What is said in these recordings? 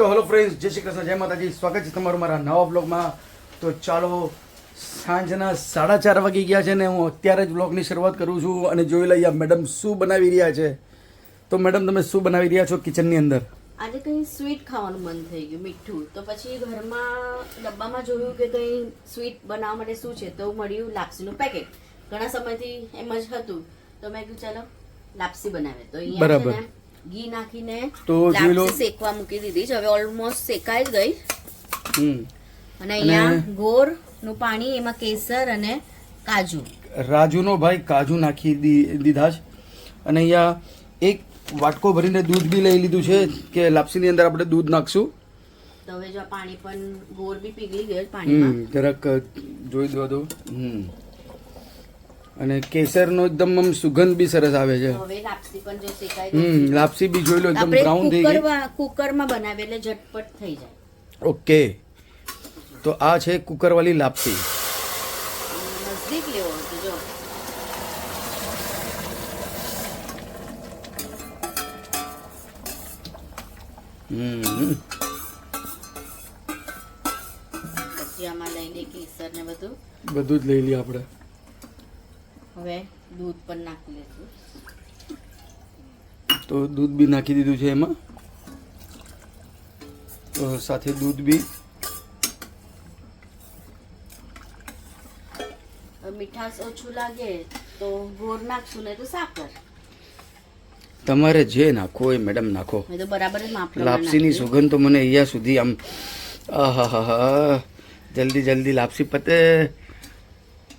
તો hello friends જય શ્રી કૃષ્ણ જય માતાજી. સ્વાગત છે તમારું મારા નવા બ્લોગમાં તો ચાલો સાંજના સાડા ચાર વાગી ગયા છે ને હું અત્યારે જ બ્લોગની શરૂઆત કરું છું અને જોઈ લઈએ આ મેડમ શું બનાવી રહ્યા છે. તો મેડમ તમે શું બનાવી રહ્યા છો કિચનની અંદર? આજે કંઈ સ્વીટ ખાવાનું મન થઈ ગયું મીઠું. તો પછી ઘરમાં ડબ્બામાં જોયું કે કંઈ સ્વીટ બનાવવા માટે શું છે તો મળ્યું લાપસીનું પેકેટ ઘણા સમયથી એમ જ હતું. તો મેં કીધું ચાલો લાપસી બનાવે તો બરાબર. ઘી નાખીને તો જોઈ લો. શેકવા મૂકી દીધી છે. હવે ઓલમોસ્ટ શેકાઈ જ ગઈ. હમ. અને અહીંયા ગોરનું પાણી એમાં કેસર અને કાજુ. રાજુનો ભાઈ કાજુ નાખી દી- દીધા છે. અને અહીંયા એક વાટકો ભરીને દૂધ બી લઈ લીધું છે કે લાપસીની અંદર આપણે દૂધ નાખશું. તો હવે જો પાણી પણ ગોર બી પીગળી ગયો પાણીમાં. જરાક જોઈ દો તો. હમ. અને કેસરનો એકદમ આમ સુગંધ બી સરસ આવે છે. લાપસી હમ લાપસી બી જોઈ લો એકદમ બ્રાઉન થઈ ગઈ. કુકરમાં એટલે ઝટપટ થઈ જાય. ઓકે. તો આ છે કુકરવાળી લાપસી. નજદીક લેવો જો. હમ. પછી આમાં કેસર ને બધું. બધું જ લઈ લઈએ આપણે. હવે દૂધ પણ નાખી લેશું. તો દૂધ બી નાખી દીધું છે એમાં. તો સાથે દૂધ બી. મીઠાશ ઓછું લાગે તો ગોળ નાખશું ને તો સાકર. તમારે જે નાખો એ મેડમ નાખો. બરાબર લાપસીની સુગંધ તો મને અહીંયા સુધી આમ આહા જલ્દી જલ્દી લાપસી પતે.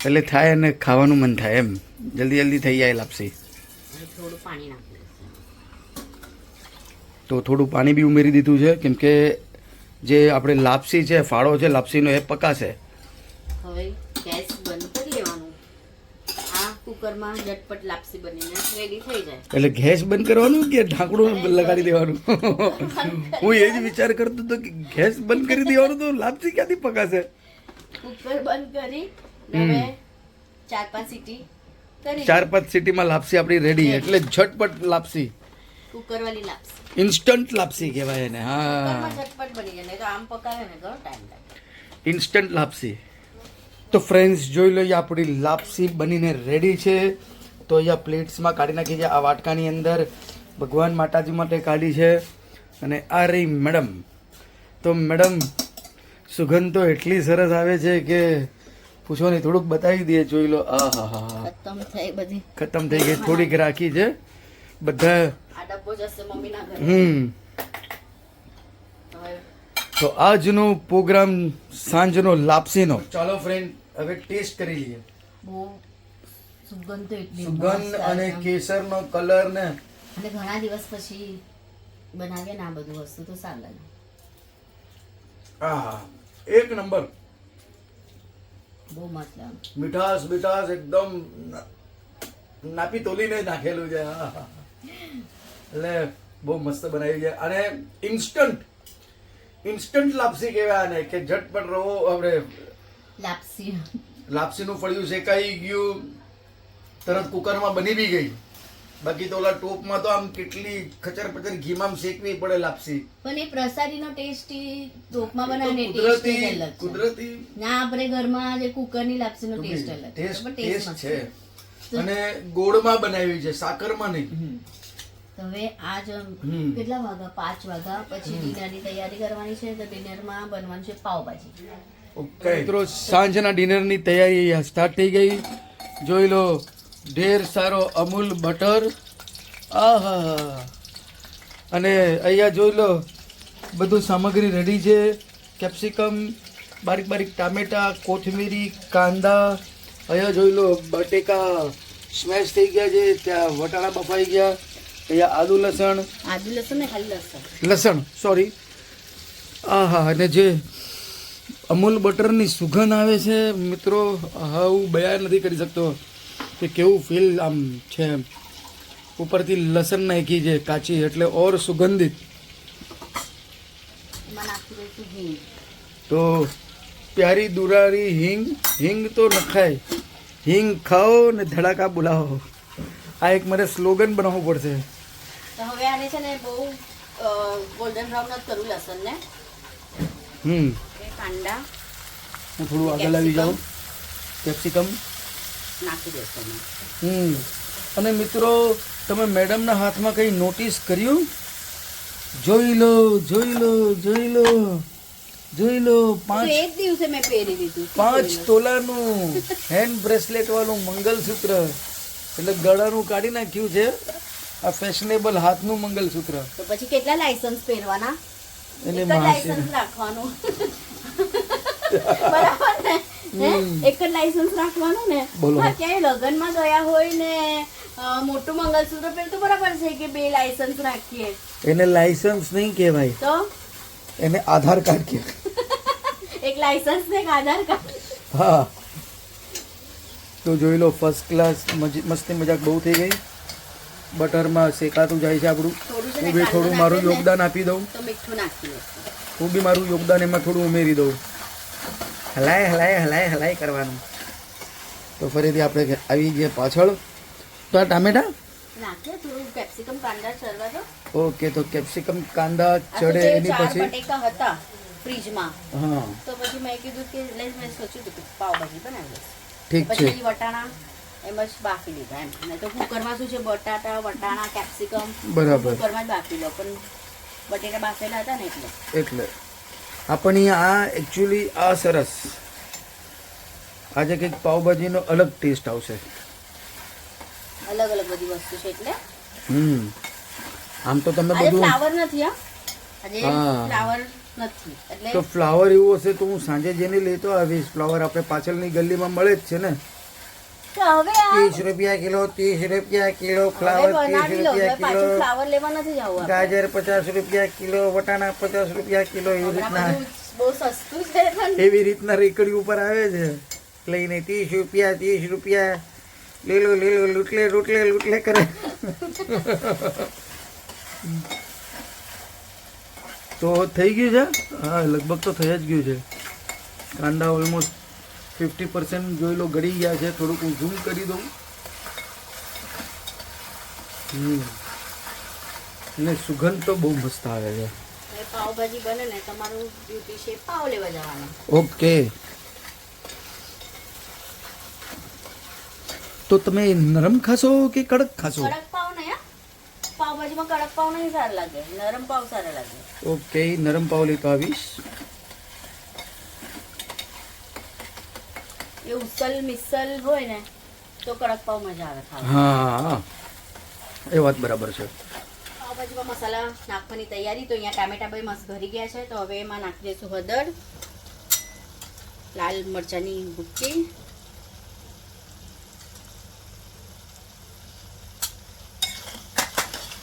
એટલે થાય અને ખાવાનું મન થાય એમ. જલ્દી જલ્દી થઈ જાય લાપસી. તો થોડું પાણી બી ઉમેરી દીધું છે કેમ કે જે આપણે લાપસી છે ફાળો છે લાપસીનો એ પકાશે. હવે ગેસ બંધ કરી લેવાનું. આ કુકરમાં ઝટપટ લાપસી બનીને રેડી થઈ જાય. એટલે ગેસ બંધ કરવાનું કે ઢાંકણું લગાડી દેવાનું? હું એ જ વિચાર કરતો હતો કે ગેસ બંધ કરી દેવાનું તો લાપસી ક્યાંથી પકાશે? કુકર બંધ કરી ચાર પાંચ સીટી ચાર પાંચ સિટીમાં લાપસી આપણી રેડી એટલે ઝટપટ લાપસી. કુકર વાળી લાપસી. ઇન્સ્ટન્ટ લાપસી કહેવાય એને. હા. ઝટપટ બની જાય તો આમ પકાવે ને ઘણો ટાઈમ લાગે. ઇન્સ્ટન્ટ લાપસી. તો ફ્રેન્ડ્સ જોઈ લઈએ આપણી લાપસી બનીને રેડી છે. તો અહીંયા પ્લેટ્સમાં કાઢી નાખી છે આ વાટકાની અંદર. ભગવાન માતાજી માટે કાઢી છે. અને આ રહી મેડમ તો મેડમ સુગંધ તો એટલી સરસ આવે છે કે પૂછો નહીં થોડુંક બતાવી દઈએ જોઈ લો. આ હા હા હા. ખતમ થઈ બધી. ખતમ થઈ ગઈ. થોડીક રાખી છે. બધા હમ. તો આજનો પ્રોગ્રામ સાંજનો લાપસીનો. ચાલો ફ્રેન્ડ હવે ટેસ્ટ કરી લઈએ. સુગંધ અને. કેસરનો કલર ને. અને ઘણા દિવસ પછી બનાવીએ ને આ બધું વસ્તુ તો સારું લાગે. આ એક નંબર બહુ મસ્ત મીઠાશ મીઠાશ એકદમ નાપી તોલીને નાખેલું છે. એટલે બહુ મસ્ત બનાવી છે. અને ઇન્સ્ટન્ટ ઇન્સ્ટન્ટ લાપસી કહેવાય આને કે ઝટપટ રહો આપણે લાપસી. લાપસીનું ફળિયું શેકાઈ ગયું તરત કુકરમાં બની બી ગઈ. બાકી તો ઓલા ટોપમાં તો આમ કેટલી ખચર પચર ઘીમાં શેકવી પડે લાપસી. પણ એ પ્રસાદીનો ટેસ્ટ તોપમાં બનાવીને ટેસ્ટ કુદરતી કુદરતી. ના આપણે ઘરમાં જે કુકરની લાપસીનો ટેસ્ટ અલગ ટેસ્ટ ટેસ્ટ ટેસ્ટ છે. અને ગોળમાં બનાવી છે સાકરમાં નહીં. હવે આજ. કેટલા વાગ્યા? પાંચ વાગ્યા. પછી ડિનરની તૈયારી કરવાની છે. તો ડિનરમાં બનવાનું છે પાવભાજી. ઓકે મિત્રો સાંજના ડિનરની તૈયારી સ્ટાર્ટ થઈ ગઈ. જોઈ લો ઢેર સારો અમૂલ બટર. આહા. અને અહીંયા જોઈ લો બધું સામગ્રી રેડી છે. કેપ્સિકમ બારીક બારીક ટામેટા કોથમીરી કાંદા. અહીંયા જોઈ લો બટેકા સ્મેશ થઈ ગયા છે. ત્યાં વટાણા બફાઈ ગયા. અહીંયા આદુ લસણ. આદુ લસણ ને લસણ. લસણ સોરી આહા અને જે અમૂલ બટરની સુગંધ આવે છે મિત્રો હા હું બયાન નથી કરી શકતો. કે કેવું ફીલ આમ છે એમ. ઉપરથી લસણ નાખી છે કાચી એટલે ઓર સુગંધિત. તો પ્યારી દુરારી હિંગ હિંગ તો નખાય. હિંગ ખાઓ ને ધડાકા બોલાવો. આ એક મારે સ્લોગન બનાવવું પડશે. હવે આને છે ને બહુ ગોલ્ડન બ્રાઉન જ કરું લસણ ને. હમ. કાંડા હું થોડું આગળ આવી જાઉં. કેપ્સિકમ નાખી દેશો હમ. અને મિત્રો તમે મેડમના હાથમાં કંઈ નોટિસ કર્યું? જોઈ લો જોઈ લો જોઈ લો જોઈ લો પાંચ એક દિવસે મેં પહેરી દીધું પાંચ તોલાનું હેન્ડ બ્રેસલેટ વાળું મંગલસૂત્ર. એટલે ગળાનું કાઢી નાખ્યું છે. આ ફેશનેબલ હાથનું મંગલસૂત્ર. તો પછી કેટલા લાયસન્સ પહેરવાના? માસે લાયસન્સ રાખવાનું. બરાબર ને? એક જ લાયસન્સ રાખવાનું ને? બોલો. હા, ક્યાંય લગ્નમાં ગયા હોય ને મોટું મંગલસૂત્ર પહેર તો બરાબર છે કે બે લાયસન્સ રાખીએ? એને લાયસન્સ નહીં કહેવાય. તો? એને આધાર કાર્ડ કે એક લાયસન્સ ને એક આધાર કાર્ડ. હા. તો જોઈ લો ફર્સ્ટ ક્લાસ મસ્તી મજાક બહુ થઈ ગઈ. બટરમાં શેકાતું જાય છે આપણું. હું બી થોડું મારું યોગદાન આપી દઉં. હું બી મારું યોગદાન એમાં થોડું ઉમેરી દઉં. હલાય હલાય હલાય હલાય કરવાનું. તો ફરીથી આપણે આવી ગયા પાછળ. તો આ ટામેટા? કેપ્સિકમ કાંદા ચડવા દો. ઓકે તો કેપ્સિકમ કાંદા ચડે એની પછી? બટેકા હતા ફ્રીજમાં હા. તો પછી મેં કીધું કે એટલે મેં સોચ્યું હતું કે પાવભાજી બનાવી ઠીક છે. પછી વટાણા એમ જ બાફી લીધા એમ. અને તો કુકરમાં શું છે બટાટા વટાણા કેપ્સિકમ બરાબર. કુકરમાં જ બાફી લો. પણ બટેટા બાફેલા હતા ને એટલે. એટલે. આપણને આ એકચ્યુઅલી આ સરસ. આજે કંઈક પાઉભાજીનો અલગ ટેસ્ટ આવશે. અલગ અલગ બધી વસ્તુ છે એટલે? હમ. આમ તો તમે બધું ફ્લાવર નથી હા. આજે ફ્લાવર નથી એટલે તો ફ્લાવર એવું હશે તો હું સાંજે જઈને લેતો આવીશ. ફ્લાવર આપણે પાછળની ગલીમાં મળે જ છે ને. આ ત્રીસ રૂપિયા કિલો ત્રીસ રૂપિયા કિલો ફ્લાવર ત્રીસ રૂપિયા કિલો. ફ્લાવર લેવા નથી જવું ગાજર પચાસ રૂપિયા કિલો વટાણા પચાસ રૂપિયા કિલો એવી રીતના. બહુ સસ્તું છે એવી રીતના રેકડી ઉપર આવે છે. લઈને ત્રીસ રૂપિયા ત્રીસ રૂપિયા. લીલો લીલો લૂટલે લૂટલે લૂટલે કરે. તો થઈ ગયું છે? હા લગભગ તો થઈ જ ગયું છે. કાંદા ઓલમોસ્ટ ફિફ્ટી પર્સન્ટ જોઈ લો ગળી ગયા છે. થોડુંક હું ઝૂમ કરી દઉં. અને સુગંધ તો બહુ મસ્ત આવે છે. પાવભાજી બને ને તમારું બ્યુટી છે પાવ લેવા જવાનું. ઓકે તો તમે નરમ ખાશો કે કડક ખાશો? કડક પાવ ને પાવભાજીમાં કડક પાવ નહીં સારા લાગે. નરમ પાવ સારા લાગે. ઓકે નરમ પાવ લેતો આવીશ. એ ઉસલ મિસલ હોય ને તો કડક પાવ મજા આવે ખાવા હા એ વાત બરાબર છે. પાવભાજીમાં મસાલા નાખવાની તૈયારી તો અહીંયા ટામેટા ભાઈ મસ્ત ભરી ગયા છે તો હવે એમાં નાખી દઈશું હળદર લાલ મરચાંની ભૂકી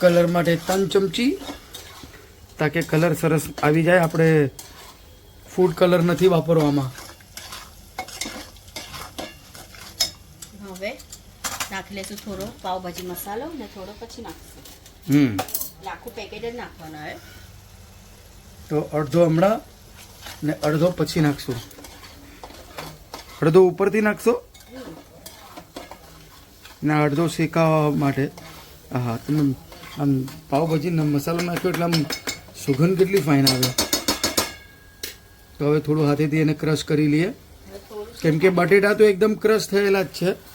કલર માટે ત્રણ ચમચી તાકે કલર સરસ આવી જાય. આપણે ફૂડ કલર નથી વાપરવામાં હવે નાખી લઈશું થોડો પાવભાજી મસાલો ને થોડો પછી નાખીશું. હમ. આખું પેકેટ જ નાખવાનું આવે તો અડધો હમણાં ને અડધો પછી નાખશું. અડધો ઉપરથી નાખશો? ને અડધો શેકાવા માટે. હા તમે આમ પાવભાજીનો મસાલો નાખ્યો એટલે આમ સુગંધ કેટલી ફાઇન આવે. તો હવે થોડું હાથેથી એને ક્રશ કરી લઈએ. કેમ કે બટેટા તો એકદમ ક્રશ થયેલા જ છે.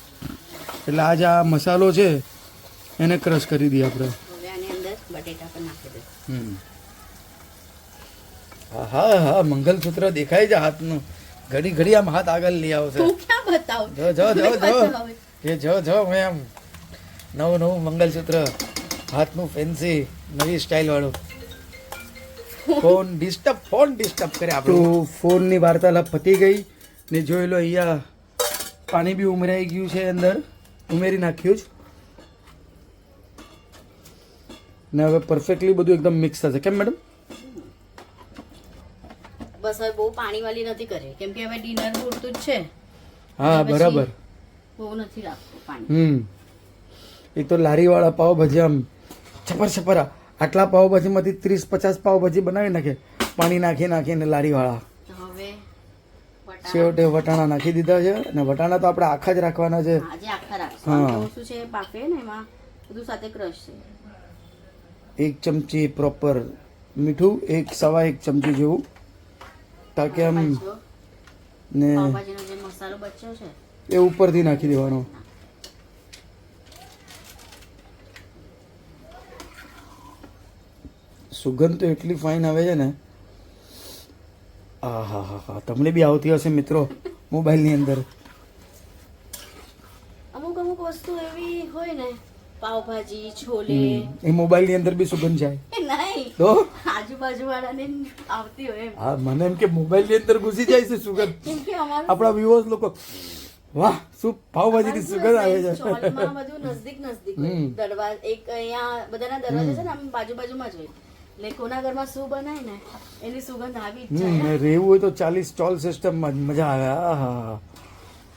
એટલે આ જે આ મસાલો છે એને ક્રશ કરી દઈએ આપણે. હવે આની અંદર બટેટા પણ નાખી દઈશું. હમ. હા હા હા મંગલસૂત્ર દેખાય છે હાથનું. ઘડી ઘડી આમ હાથ આગળ લઈ આવશે. જો જો જો જો. એ જો જો મેં આમ નવું નવું મંગલસૂત્ર. હાથનું ફેન્સી નવી સ્ટાઇલ વાળું. ફોન ડિસ્ટર્બ ફોન ડિસ્ટર્બ કરે આપણો. ફોનની વાર્તાલાપ પતી ગઈ ને જોઈ લો અહીંયા પાણી બી ઉમરાઈ ગયું છે અંદર. ઉમેરી નાખ્યું જ. ને હવે પરફેક્ટલી બધું એકદમ મિક્સ થશે. કેમ મેડમ બસ હવે બહુ પાણી વાળી નથી કરી કેમ કે હવે ડિનર પૂરતું જ છે. હા બરાબર. બહુ નથી રાખવું પાણી. હમ. એક તો લારીવાળા પાવભાજી આમ છપર છપરા. આટલા પાવભાજીમાંથી ત્રીસ પચાસ પાવભાજી બનાવી નાખે. પાણી નાખી નાખીને લારીવાળા. છેવટે વટાણા નાખી દીધા છે અને વટાણા તો આપણે આખા જ રાખવાના છે. શું છે બાફે ને એમાં બધું સાથે ક્રશ છે. એક ચમચી પ્રોપર મીઠું એક સવા એક ચમચી જેવું. તાકે આમ ને મસાલો બચ્યો છે. એ ઉપરથી નાખી દેવાનો. સુગંધ તો એટલી ફાઇન આવે છે ને હા હા હા તમને બી આવતી હશે મિત્રો મોબાઈલની અંદર. અમુક અમુક વસ્તુ એવી હોય ને પાવભાજી છોલે. એ મોબાઈલની અંદર બી સુગંધ જાય. નહીં. તો? આજુબાજુ વાળાને આવતી હોય એમ. હા મને એમ કે મોબાઈલની અંદર ઘૂસી જાય છે સુગંધ. કેમ કે અમારું આપણા વ્યુઅર્સ લોકો વાહ શું પાવભાજીની સુગંધ આવે છે. ચોલમાં બધું નજદીક નજદીક હોય. હમ. એક અહીંયા બધાના દરવાજા છે ને આમ બાજુ બાજુમાં જ હોય. એટલે કોના ઘરમાં શું બનાય ને એની સુગંધ આવી જ જાય. રહેવું હોય તો ચાલીસ સ્ટોલ સિસ્ટમમાં મજા આવે. આ હા હા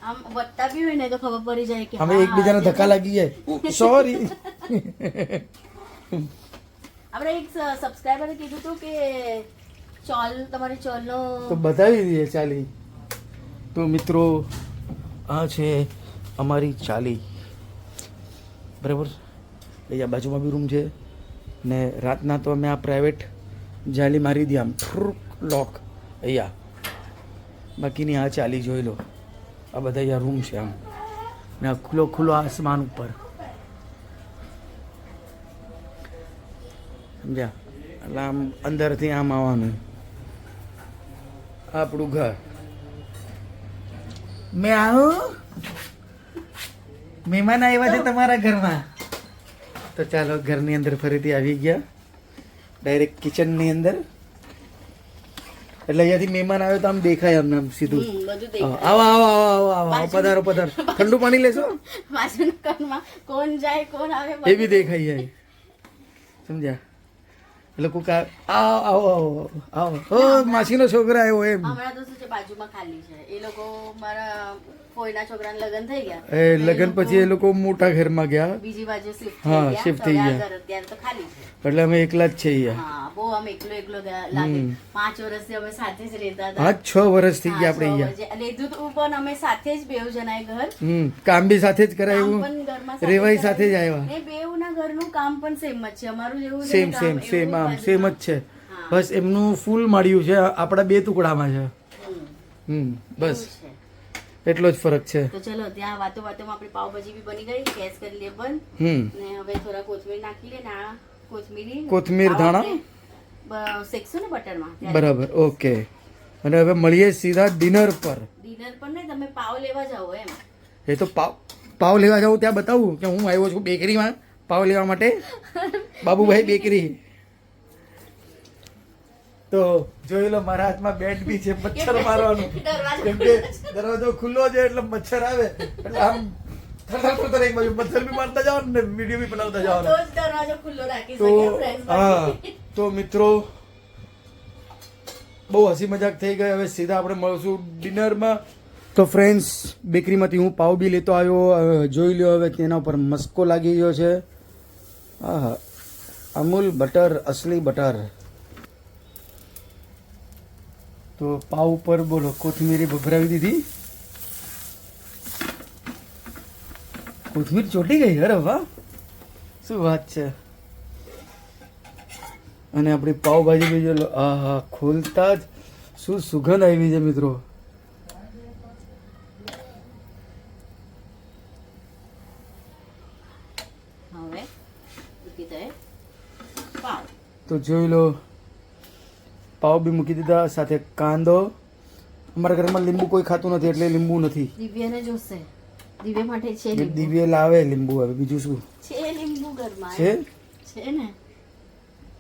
આમ વધતા બી હોય ને તો ખબર પડી જાય કે અમે એકબીજાને ધક્કા લાગી જાય. સોરી આપણે એક સબસ્ક્રાઈબરે કીધું હતું કે ચોલ તમારી ચોલનો તો બતાવી દઈએ ચાલી. તો મિત્રો આ છે અમારી ચાલી. બરાબર? અહીંયા બાજુમાં બી રૂમ છે. ને રાતના તો અમે આ પ્રાઇવેટ જાલી મારી દઈએ આમ. ઠુક લોક અહીંયા. બાકીની આ ચાલી જોઈ લો. આ બધા અહીંયા રૂમ છે આમ. ને આ ખુલ્લો ખુલ્લો આસમાન ઉપર. સમજ્યા? એટલે આમ અંદરથી આમ આવવાનું. આપણું ઘર. મેં આવું? મહેમાન આવ્યા છે તમારા ઘરમાં? તો ચાલો ઘરની અંદર ફરીથી આવી ગયા. ડાયરેક્ટ કિચનની અંદર. એટલે અહીંયાથી મહેમાન આવ્યો તો આમ દેખાય અમને આમ સીધું. દેખાય. આવો આવો આવો આવો આવો પધારો પધારો. ઠંડુ પાણી લેશો? કોણ જાય કોણ આવે એ બી દેખાઈ જાય. સમજ્યા? એટલે કોક આવો આવો આવો આવો. ઓ માસીનો છોકરો આવ્યો એમ. હમણાં તો શું છે બાજુમાં ખાલી છે. એ લોકો મારા ફોઈના છોકરાના લગ્ન થઈ ગયા. એ લગ્ન પછી એ લોકો મોટા ઘરમાં ગયા. બીજી બાજુ શિફ્ટ હા, તો થઈ ગયા. અત્યારે તો ખાલી એટલે અમે એકલા જ છે અહીંયા. હા બહુ આમ એકલો એકલો લાગે. પાંચ વર્ષથી અમે સાથે જ રહેતા હતા. પાંચ છ વર્ષ થઈ ગયા આપણે અહીંયા. લીધું તું પણ અમે સાથે જ બેવ જણાએ ઘર. હમ. કામ બી સાથે જ કરાયું રેવાઈ સાથે જ આવ્યા? ને બેવના ઘરનું કામ પણ સેમ જ છે. અમારું જેવું સેમ સેમ સેમ આમ સેમ જ છે. બસ એમનું ફૂલ માળ્યું છે. આપણા બે ટુકડામાં છે. હમ. બસ. એટલો જ ફરક છે. તો ચલો ત્યાં વાતો વાતોમાં આપણી પાવભાજી બી બની ગઈ ગેસ કરી લે બંધ. ને હવે થોડા કોથમીર નાખી લે ને આ કોથમીરી કોથમીર, ધાણા? શેકશું ને બટરમાં. બરાબર ઓકે. અને હવે મળીએ સીધા ડિનર પર. ડિનર પર ને તમે પાવ લેવા જાઓ એમ. એ તો પાવ પાવ લેવા જાઉં ત્યાં બતાવું કે હું આવ્યો છું બેકરીમાં પાવ લેવા માટે. બાબુભાઈ બેકરી. તો જોઈ લો મારા હાથમાં બેટ બી છે મચ્છર મારવાનું. કેમ કે દરવાજો ખુલ્લો છે એટલે મચ્છર આવે. એટલે આમ થરથર થરથર એક બાજુ મચ્છર બી મારતા જવાનું ને વીડિયો બી બનાવતા તો જવાનું. જ દરવાજો ખુલ્લો રાખી તો હા તો મિત્રો બહુ હસી મજાક થઈ ગઈ. હવે સીધા આપણે મળશું ડિનરમાં. તો ફ્રેન્ડ્સ બેકરીમાંથી હું પાવ બી લેતો આવ્યો. જોઈ લ્યો હવે તેના ઉપર મસ્કો લાગી ગયો છે. હા અમૂલ બટર અસલી બટર. તો પાવ ઉપર બોલો કોથમીરી ભભરાવી દીધી. કોથમીર ચોટી ગઈ અરે વાહ. શું વાત છે? અને આપણી પાવભાજી બીજો આ હા ખોલતા જ શું સુગંધ આવી છે મિત્રો. તો જોઈ લો. પાવ બી મૂકી દીધા સાથે કાંદો. અમારા ઘરમાં લીંબુ કોઈ ખાતું નથી એટલે લીંબુ નથી. દિવ્યાને જોશે. દિવ્ય માટે છે લીંબુ. દિવ્ય લાવે લીંબુ હવે બીજું શું? છે લીંબુ ઘરમાં. છે? છે ને.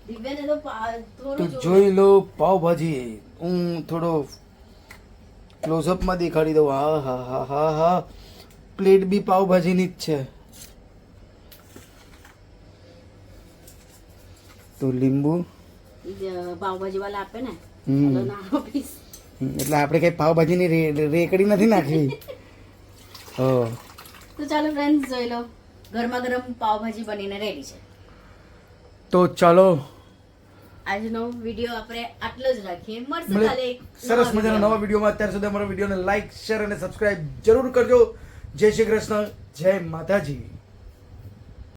દિવ્યને તો થોડું જોઈ લો પાવભાજી હું થોડો ક્લોઝઅપમાં દેખાડી દઉં. હા હા હા હા હા. પ્લેટ બી પાવભાજીની જ છે. તો લીંબુ. પાવભાજી વાળા આપે ને નાનો પીસ એટલે આપણે કઈ પાવભાજીની રેકડી નથી નાખવી. હો તો ચાલો ફ્રેન્ડ્સ જોઈ લો ગરમા ગરમ પાવભાજી બનીને રેડી છે. તો ચાલો. આજનો વીડિયો આપણે આટલો જ રાખીએ. મળશે કાલે સરસ મજાનો નવા. વિડીયોમાં અત્યાર સુધી અમારો વિડીયોને લાઈક શેર અને સબસ્ક્રાઇબ જરૂર કરજો. જય શ્રી કૃષ્ણ. જય માતાજી.